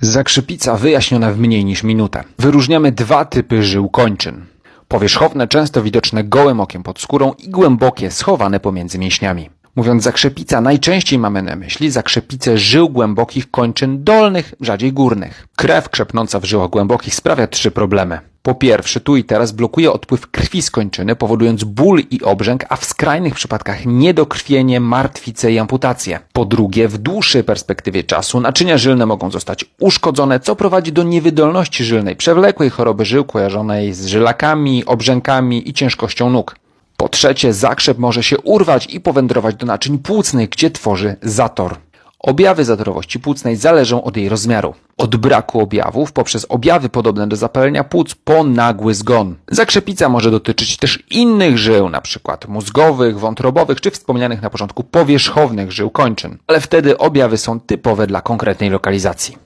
Zakrzepica wyjaśniona w mniej niż minutę. Wyróżniamy dwa typy żył kończyn. Powierzchowne, często widoczne gołym okiem pod skórą i głębokie, schowane pomiędzy mięśniami. Mówiąc zakrzepica, najczęściej mamy na myśli zakrzepicę żył głębokich kończyn dolnych, rzadziej górnych. Krew krzepnąca w żyłach głębokich sprawia trzy problemy. Po pierwsze, tu i teraz blokuje odpływ krwi z kończyny, powodując ból i obrzęk, a w skrajnych przypadkach niedokrwienie, martwice i amputacje. Po drugie, w dłuższej perspektywie czasu naczynia żylne mogą zostać uszkodzone, co prowadzi do niewydolności żylnej, przewlekłej choroby żył kojarzonej z żylakami, obrzękami i ciężkością nóg. Po trzecie, zakrzep może się urwać i powędrować do naczyń płucnych, gdzie tworzy zator. Objawy zatorowości płucnej zależą od jej rozmiaru. Od braku objawów poprzez objawy podobne do zapalenia płuc po nagły zgon. Zakrzepica może dotyczyć też innych żył, np. mózgowych, wątrobowych czy wspomnianych na początku powierzchownych żył kończyn. Ale wtedy objawy są typowe dla konkretnej lokalizacji.